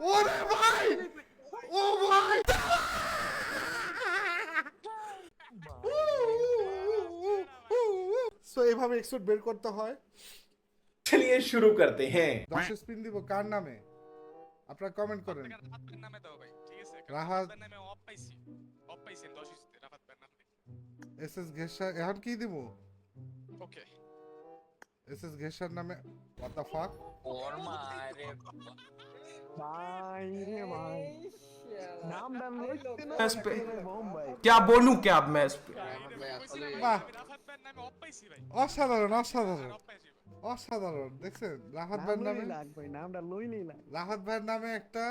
What am I? Oh my! So এভাবে export বের করতে হয় চলিয়ে শুরু করতে হ্যাঁ দশ স্পিন দিব কার নামে আপনারা কমেন্ট করেন রাহাত ভাইয়ের নামে দাও ভাই ঠিক আছে রাহাত ভাইয়ের নামে অফ পাইছি অফ পাইছি 10 স্পিন রাহাত ভাইয়ের নামে এসএস ঘেষা এখন কি দিব ওকে এসএস ঘেষার নামে হোয়াট দ্য ফাক ওর মা রে ভাই নাম ডাল লইতে না इस पे বোম ভাই क्या बोलूं क्या अब मैं इस पे বাহ। আমি রাহাত ভাইয়ের নামে অফ পাইছি ভাই অসাধারণ অসাধারণ অফ পাইছি ভাই অসাধারণ দেখছেন রাহাত নাম ভাইয়ের নামে লইলেই লাগ ভাই নামটা লইলেই লাগ রাহাত ভাইয়ের নামে একটা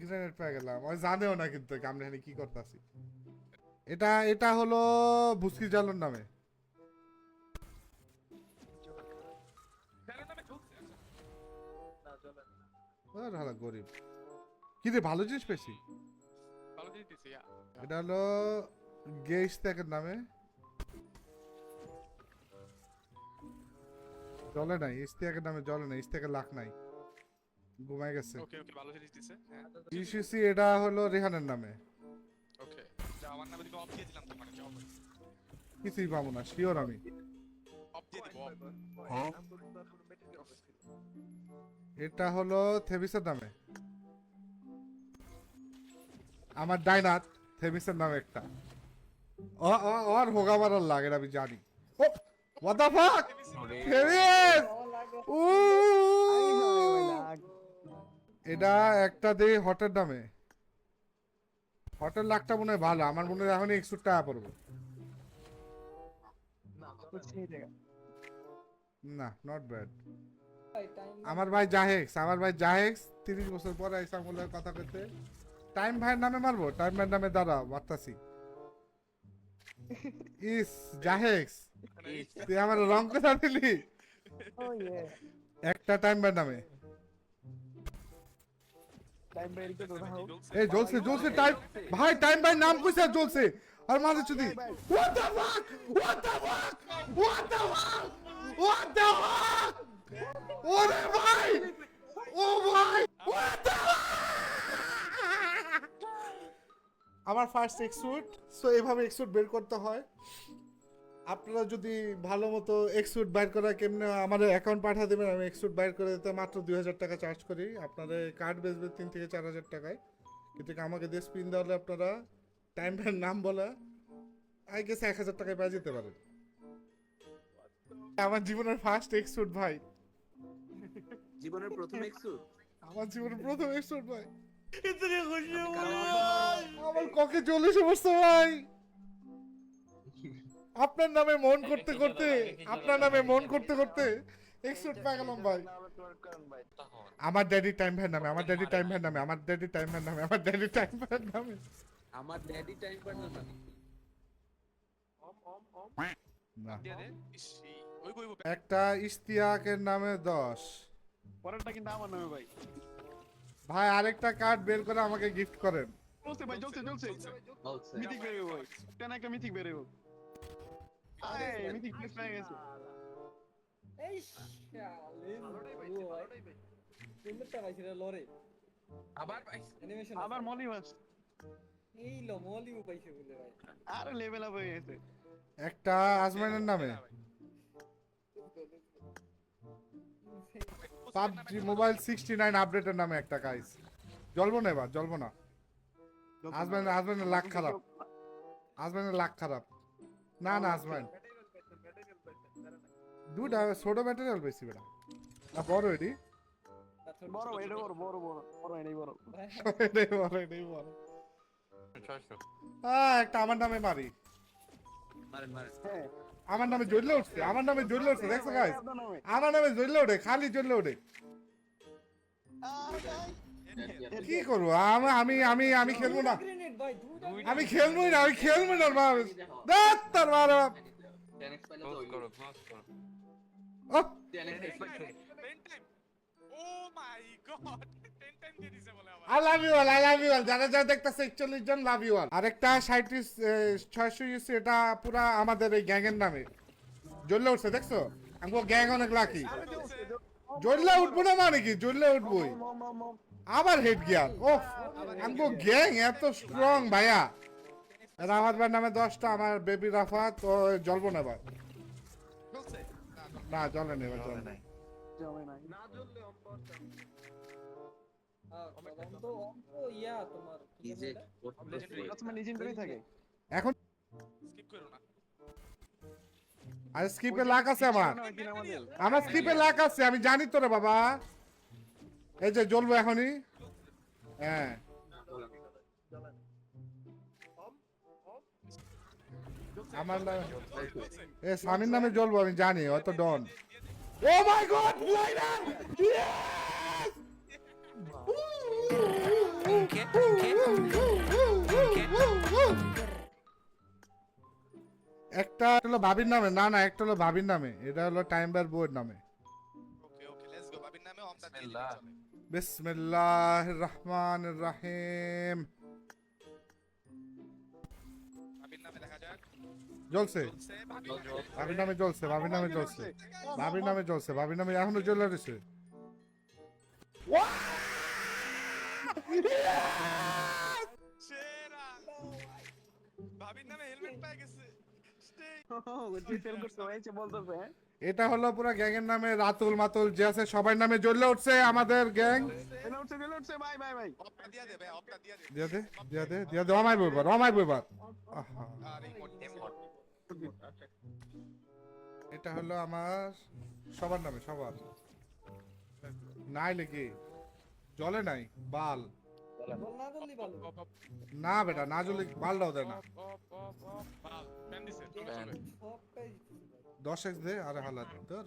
গ্রেনেড পেয়ে গেলাম ওই জানেও না কিন্তু আমরা এখানে কি করতেছি এটা এটা হলো ভুসকি জালুর নামে হালা গরিব। কি রে ভালো জিনিস পেয়েছি? ভালো জিনিস দিছি এটা হলো গে ইস্তেকের নামে। জলে নাই ইস্তেকের নামে জলে নাই ইস্তেকের লাখ নাই। ঘুমাই গেছে। ওকে ওকে ভালো জিনিস দিছে হ্যাঁ। ইসিসি এটা হলো রেহানের নামে। ওকে যা আমার নামে তুমি অফ দিয়ে দিলাম তোমার জব কিছুই পাবো না শিওর আমি। অফ দিয়ে দিব off। এটা হলো থেবিসের নামে। আমার ডাইনাট থেবিসের নামে একটা। ও ও ওর হোগা মারার লাগে আমি জানি। ও what the fuck? থেবিস! উ লাগ এটা একটা দেই হটের নামে। হটের লাখটা মনে হয় ভালো আমার মনে হয় এখন একশো টাকা পড়বে। না নট ব্যাড আমার ভাই জাহেক্স আমার ভাই জাহেক্স তিরিশ বছর পরে আইসা বলে কথা কইতে। টাইম ভাইয়ের নামে মারবো? টাইম ভাইয়ের নামে দাঁড়া মারতাছি। ইস জাহেক্স তুই আমার রং কথা দিলি? ও ইয়ে একটা টাইম ভাইয়ের নামে। টাইম বের করে দাও এই জ্বলছে জ্বলছে টাইম ভাই টাইম ভাই নাম কইছে আর জ্বলছে আর মাঝে চুদি what the fuck what the fuck what the fuck what the fuck ওরে ভাই ও ভাই হোয়াট দ্য আমার ফার্স্ট এক্সুট সো এইভাবে এক্সুট বের করতে হয়। আপনারা যদি ভালো মতো এক্সুট বাইর করা কেমনে আমার অ্যাকাউন্ট পাঠিয়ে দেবেন, আমি এক্সুট বাইর করে দিতে মাত্র দুই হাজার টাকা চার্জ করি। আপনাদের কার্ড বেচবে তিন থেকে চার হাজার টাকায়। কিন্তু আমাকে দিয়ে স্পিন দেওয়ালে আপনারা টাইম নাম বলা আই গেছে এক হাজার টাকায় পেয়ে যেতে পারেন। আমার জীবনের ফার্স্ট এক্সুট ভাই। জীবনের প্রথম এক্সু আমার জীবনের প্রথম এক্সুট ভাই। আমার ককে চল্লিশে বসছে ভাই। আপনার নামে মন করতে করতে আপনার নামে মন করতে করতে এক্সুট পেয়ে গেলাম ভাই। আমার ড্যাডি টাইম ভ্যান নামে আমার ড্যাডি টাইম ভ্যান নামে আমার ড্যাডি টাইম ভ্যান নামে আমার ড্যাডি টাইম ভ্যান নামে। আমার ড্যাডি টাইম পার্টনার না না। দিয়ে দে ইস, এই, ওই বই বই একটা ইস্তিয়াকের নামে দশ। পরেরটা কিন্তু আমার নামে ভাই। ভাই আরেকটা কার্ড বের করে আমাকে গিফট করেন। চলছে ভাই চলছে চলছে। মিথিক বেরো ভাই। কেন একটা মিথিক বেরো আরে মিথিক গেছে। এই শালে পাইছি রে লরে আবার পাইছি। অ্যানিমেশন আবার মলি এই লো মলিও পাইছে বলে ভাই। আরে লেভেল আপ হয়ে গেছে। একটা আজমাইনের নামে। পাবজি মোবাইল সিক্সটি নাইন আপডেটের নামে একটা গাইস জ্বলবো না এবার? জ্বলবো না? আজমাইন আজমাইনের লাখ খারাপ। আজমাইনের লাখ খারাপ। না না আজমাইন দুটা ছোট ম্যাটেরিয়াল বেশি বেড়া। না বড় এটি? বড় এটা বড় বড় বড় বড় এটাই বড়। এটাই বড় এটাই বড়। হ্যাঁ একটা আমার নামে মারি। হ্যাঁ। আমার নামে জড়লে উঠছে আমার নামে জ্বললে উঠছে দেখছ গাইস আমার নামে জড়লে ওঠে খালি জ্বললে ওঠে কি করব আমি আমি আমি আমি খেলব না আমি খেলবোই না আমি খেলব না বাবা দেখ তার ওই oh my god ten time দিয়ে দিছে I love you all I love you all যারা যারা দেখতেছে একচল্লিশ জন লাভ ইউ অল আরেকটা সাঁত্রিশ ছয়শো ইউসি এটা পুরা আমাদের এই গ্যাংয়ের নামে। জ্বললে উঠছে দেখছ? আমাকে গ্যাং অনেক লাকি জ্বললে উঠবো না মানে কি? জ্বললে উঠবোই। আবার হেড গিয়ার ও আমগো গ্যাং এত স্ট্রং ভাইয়া। রাফাত ভাইয়ের নামে দশটা আমার বেবি রাফাত ও জ্বলবো না এবার। না, জ্বলে না এবার জ্বলে না। এখন skip করো না। আর স্কিপে লাক আছে আমার আমার স্কিপে লাক আছে আমি জানি তো রে বাবা। এই যে জ্বলবো এখনই। হ্যাঁ। আমার নামে এ স্বামীর নামে জ্বলবো আমি জানি অত ডন। ও মাই গড একটা হলো ভাবির নামে না না একটা হলো ভাবির নামে। এটা হলো টাইম বার বউয়ের নামে। ওকে ওকে লেটস গো বাবির নামে দিয়ে। চলে। রহমান রাহিম। বাবির নামে দেখা যাক। জ্বলছে। ভাবির নামে। জ্বলছে। ভাবির নামে জ্বলছে ভাবির নামে জ্বলছে। ভাবির নামে এখনও জ্বলে রয়েছে। সেরা। বাবির নামে হেলমেট পেয়ে গেছে Stay। যে তেল করতে হয়েছে বলতেছে হ্যাঁ এটা হলো পুরো গ্যাং এর নামে রাতুল মাতুল যে আছে সবার নামে জ্বলে উঠছে আমাদের গ্যাং। এলা উঠছে এলা উঠছে বাই বাই বাই। অপটা দিয়া দে দিয়া দে। দিয়া দে দিয়া দে দিয়া দে অমাই বইবার অমাই বইবার। এটা হলো আমার সবার নামে সবার। নাই নাকি? জলে নাই বল। না বেটা না জ্বলে বালটাও দেয় না। দশ এক্স দে আরে হালা তোর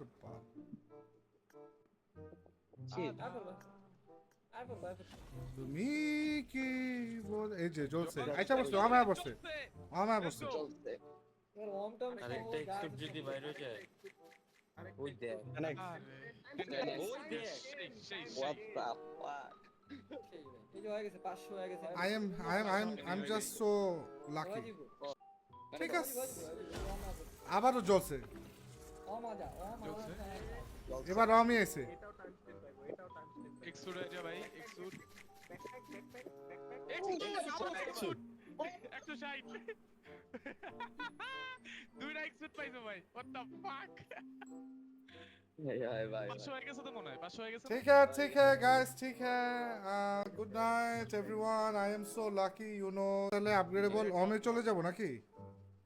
তুমি কি বল এই যে জ্বলছে। আচ্ছা বসছে আমায় বসছে আমায় বসছে চলছে এবার ওম টম আর একটা যদি বাইরে যায়। ওই দেখ। ওই দেখ। What the I am I am I am I am just so lucky ঠিক আছে। আবারও জ্বলছে। এবার আমি এসে। হয়ে দুইটা এক্সুড পাইছো ভাই হোয়াট দ্য ফাক ठीक है ठीक है गाइस ठीक है good night everyone I am so lucky you know তাহলে আপগ্রেডেবল অমে চলে যাব নাকি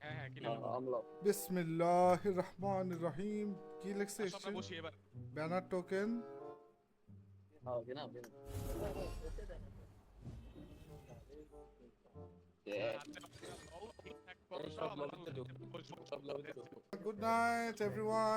হ্যাঁ হ্যাঁ কিনে নেবো আমলো বিসমিল্লাহির রহমানির রহিম কি লিখছে আসো আমরা বসি এবার ব্যানার টোকেন হ্যাঁ কেনা কেনা আচ্ছা, ও, ঠিকঠাক করো, সব আবার লবিতে ঢুকো। বসবো। সব লবিতে ঢুকো। Good night everyone